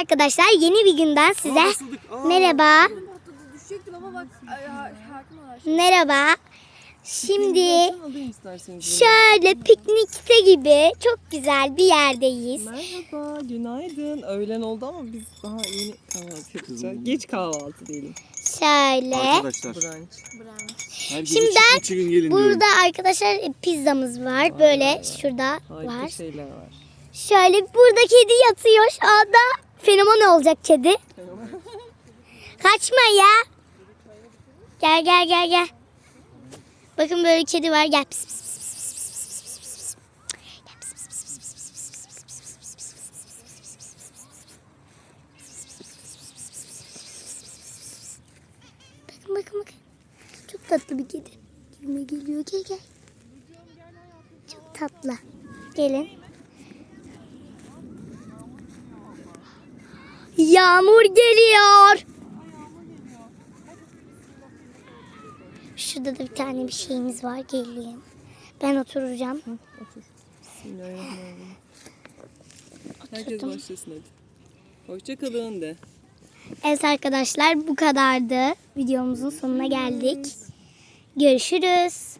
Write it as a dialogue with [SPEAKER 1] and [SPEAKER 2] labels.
[SPEAKER 1] arkadaşlar yeni bir günden size.
[SPEAKER 2] Aa.
[SPEAKER 1] merhaba. Merhaba. Şimdi şöyle piknikte gibi çok güzel bir yerdeyiz.
[SPEAKER 2] Merhaba, günaydın. Öğlen oldu ama biz daha yeni kahvaltı yapacağız. Geç kahvaltı diyelim.
[SPEAKER 1] Şöyle.
[SPEAKER 3] Arkadaşlar
[SPEAKER 2] Brunch.
[SPEAKER 3] gece
[SPEAKER 1] Şimdi
[SPEAKER 3] diyorum.
[SPEAKER 1] Burada arkadaşlar e, pizzamız var. Böyle şurada
[SPEAKER 2] Harika
[SPEAKER 1] var.
[SPEAKER 2] şeyler var.
[SPEAKER 1] Şöyle burada kedi yatıyor. Şu anda fenomen olacak kedi. Kaçma ya. Gel gel gel gel. Bakın böyle kedi var. Gel. Pis, pis. Bakın bakın. Çok tatlı bir kedi. Gülme geliyor. Gel gel. Çok tatlı. Gelin. Yağmur geliyor. Şurada da bir tane bir şeyimiz var. Gelin. Ben oturacağım.
[SPEAKER 2] Otur. Bismillahirrahmanirrahim. Herkes
[SPEAKER 1] Oturdum.
[SPEAKER 2] başlasın hadi. Hoşçakalın de.
[SPEAKER 1] Evet arkadaşlar bu kadardı. Videomuzun sonuna geldik. Görüşürüz.